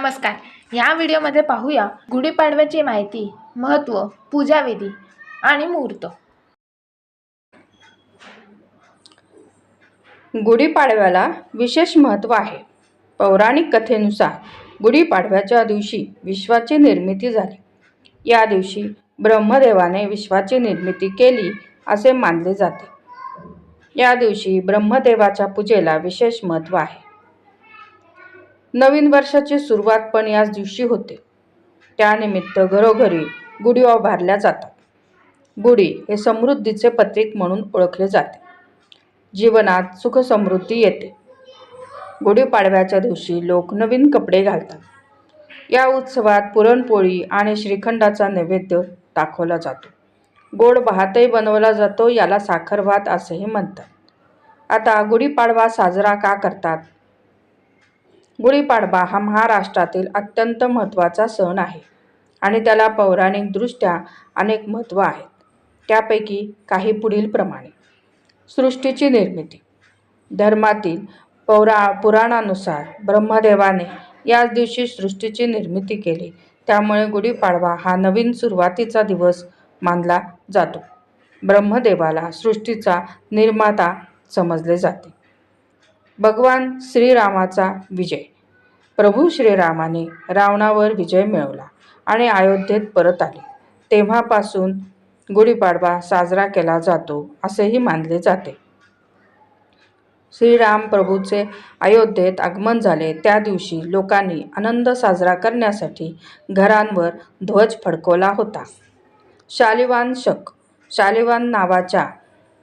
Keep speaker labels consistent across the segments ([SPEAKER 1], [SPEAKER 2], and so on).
[SPEAKER 1] नमस्कार. या व्हिडिओमध्ये पाहूया गुढीपाडव्याची माहिती महत्त्व पूजाविधी आणि मुहूर्त.
[SPEAKER 2] गुढीपाडव्याला विशेष महत्त्व आहे. पौराणिक कथेनुसार गुढीपाडव्याच्या दिवशी विश्वाची निर्मिती झाली. या दिवशी ब्रह्मदेवाने विश्वाची निर्मिती केली असे मानले जाते. या दिवशी ब्रह्मदेवाच्या पूजेला विशेष महत्त्व आहे. नवीन वर्षाची सुरुवात पण याच दिवशी होते. त्यानिमित्त घरोघरी गुढी उभारल्या जातात. गुढी हे समृद्धीचे प्रतीक म्हणून ओळखले जाते. जीवनात सुखसमृद्धी येते. गुढीपाडव्याच्या दिवशी लोक नवीन कपडे घालतात. या उत्सवात पुरणपोळी आणि श्रीखंडाचा नैवेद्य दाखवला जातो. गोड भातही बनवला जातो याला साखर भात असेही म्हणतात. आता गुढीपाडवा साजरा का करतात? गुढीपाडवा हा महाराष्ट्रातील अत्यंत महत्त्वाचा सण आहे आणि त्याला पौराणिकदृष्ट्या अनेक महत्त्व आहेत. त्यापैकी काही पुढीलप्रमाणे सृष्टीची निर्मिती. धर्मातील पौरा पुराणानुसार ब्रह्मदेवाने याच दिवशी सृष्टीची निर्मिती केली. त्यामुळे गुढीपाडवा हा नवीन सुरुवातीचा दिवस मानला जातो. ब्रह्मदेवाला सृष्टीचा निर्माता समजले जाते. भगवान श्रीरामाचा विजय. प्रभू श्रीरामाने रावणावर विजय मिळवला आणि अयोध्येत परत आले. तेव्हापासून गुढीपाडवा साजरा केला जातो असेही मानले जाते. श्रीराम प्रभूचे अयोध्येत आगमन झाले त्या दिवशी लोकांनी आनंद साजरा करण्यासाठी घरांवर ध्वज फडकवला होता. शालिवान शक शालिवान नावाच्या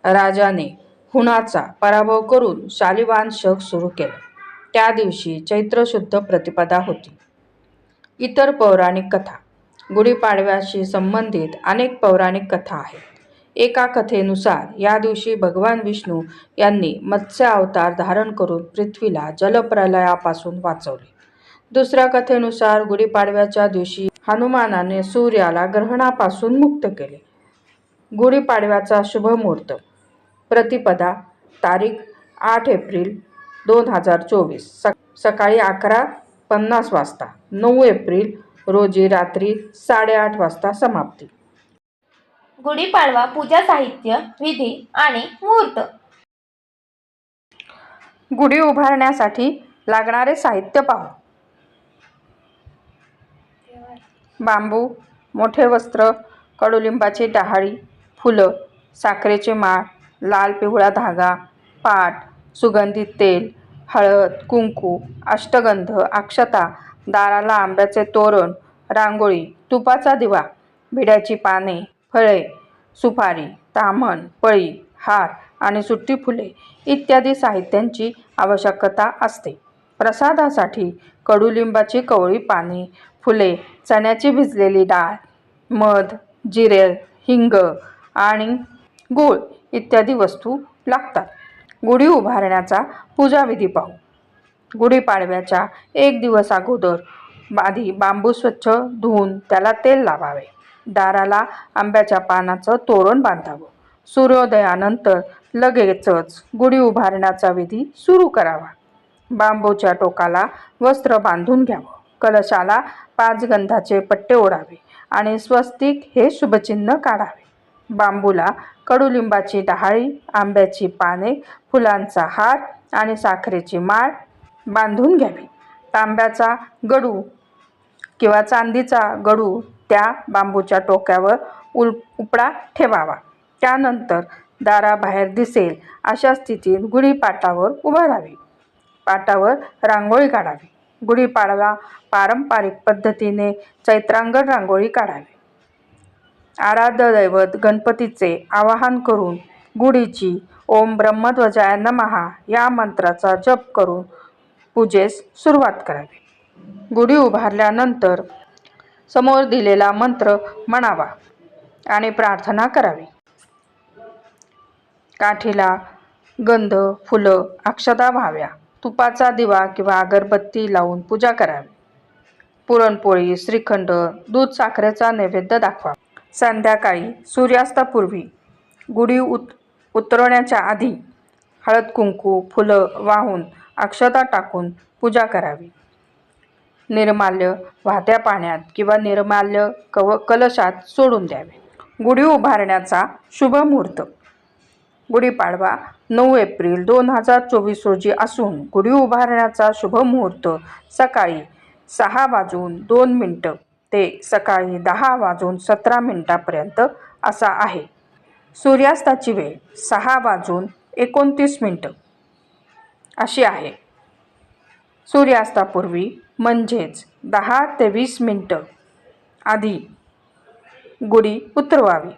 [SPEAKER 2] राजाने हुणाचा पराभव करून शालिवान शक सुरू केला. त्या दिवशी चैत्र शुद्ध प्रतिपदा होती. इतर पौराणिक कथा गुढीपाडव्याशी संबंधित अनेक पौराणिक कथा आहेत. एका कथेनुसार या दिवशी भगवान विष्णू यांनी मत्स्य अवतार धारण करून पृथ्वीला जलप्रलयापासून वाचवले. दुसऱ्या कथेनुसार गुढीपाडव्याच्या दिवशी हनुमानाने सूर्याला ग्रहणापासून मुक्त केले. गुढीपाडव्याचा शुभ मुहूर्त प्रतिपदा तारीख आठ एप्रिल दोन हजार चोवीस. सक सकाळी अकरा पन्नास वाजता. नऊ एप्रिल रोजी रात्री साडेआठ वाजता समाप्ती.
[SPEAKER 1] गुढीपाडवा पूजा साहित्य विधी आणि मुहूर्त.
[SPEAKER 2] गुढी उभारण्यासाठी लागणारे साहित्य पाहू. बांबू मोठे वस्त्र कडुलिंबाची डहाळी फुलं साखरेची माळ लाल पिवळा धागा पाट सुगंधित तेल हळद कुंकू अष्टगंध अक्षता दाराला आंब्याचे तोरण रांगोळी तुपाचा दिवा बिड्याची पाने फळे सुपारी तामण पळी हार आणि सुट्टी फुले इत्यादी साहित्यांची आवश्यकता असते. प्रसादासाठी कडुलिंबाची कवळी पाने फुले चण्याची भिजलेली डाळ मध जिरे हिंग आणि गूळ इत्यादी वस्तू लागतात. गुढी उभारण्याचा पूजाविधी पाहू. गुढीपाडव्याच्या एक दिवस अगोदर आधी बांबू स्वच्छ धुवून त्याला तेल लावावे. दाराला आंब्याच्या पानाचं तोरण बांधावं. सूर्योदयानंतर लगेचच गुढी उभारण्याचा विधी सुरू करावा. बांबूच्या टोकाला वस्त्र बांधून घ्यावं. कलशाला पाच गंधाचे पट्टे ओढावे आणि स्वस्तिक हे शुभचिन्ह काढावे. बांबूला कडुलिंबाची डहाळी आंब्याची पाने फुलांचा हार आणि साखरेची माळ बांधून घ्यावी. तांब्याचा गडू किंवा चांदीचा गडू त्या बांबूच्या टोक्यावर उल उपडा ठेवावा. त्यानंतर दाराबाहेर दिसेल अशा स्थितीत गुढीपाटावर उभा राहावी. पाटावर रांगोळी काढावी. गुढीपाडवा पारंपरिक पद्धतीने चैत्रांगण रांगोळी काढावी. आराध्य दैवत गणपतीचे आवाहन करून गुढीची ओम ब्रह्मध्वजाय नमहा या मंत्राचा जप करून पूजेस सुरुवात करावी. गुढी उभारल्यानंतर समोर दिलेला मंत्र म्हणावा आणि प्रार्थना करावी. काठीला गंध फुलं अक्षता व्हाव्या. तुपाचा दिवा किंवा अगरबत्ती लावून पूजा करावी. पुरणपोळी श्रीखंड दूध साखरेचा नैवेद्य दाखवा. संध्याकाळी सूर्यास्तापूर्वी. गुढी उत उतरवण्याच्या आधी हळद कुंकू फुलं वाहून अक्षता टाकून पूजा करावी. निर्माल्य वाहत्या पाण्यात किंवा निर्माल्य कव कलशात सोडून द्यावे. गुढी उभारण्याचा शुभ मुहूर्त. गुढीपाडवा नऊ एप्रिल दोन हजार चोवीस रोजी असून गुढी उभारण्याचा शुभ मुहूर्त सकाळी सहा वाजून दोन मिनटं. ते सकाळी दहा वाजून सतरा मिनटापर्यंत असा आहे. सूर्यास्ताची वेळ सहा वाजून एकोणतीस मिनटं. अशी आहे. सूर्यास्तापूर्वी म्हणजेच दहा ते वीस मिनटं. आधी गुढी उतरवावी.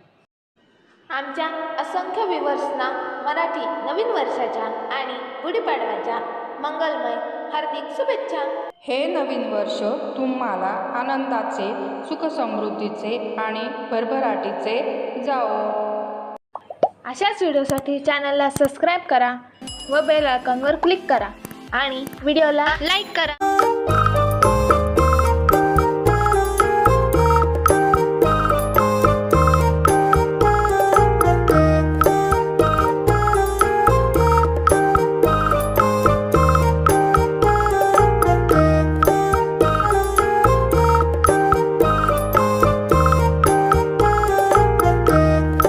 [SPEAKER 1] आमच्या असंख्य विवर्सना मराठी नवीन वर्षाच्या आणि गुढीपाडव्याच्या मंगलमय हार्दिक शुभेच्छा.
[SPEAKER 2] हे नवीन वर्ष तुम्हाला आनंदाचे सुखसमृद्धीचे आणि भरभराटीचे जाओ
[SPEAKER 1] अशाच व्हिडिओसाठी चॅनलला सबस्क्राईब करा व बेल आयकॉनवर क्लिक करा आणि व्हिडिओला लाईक करा.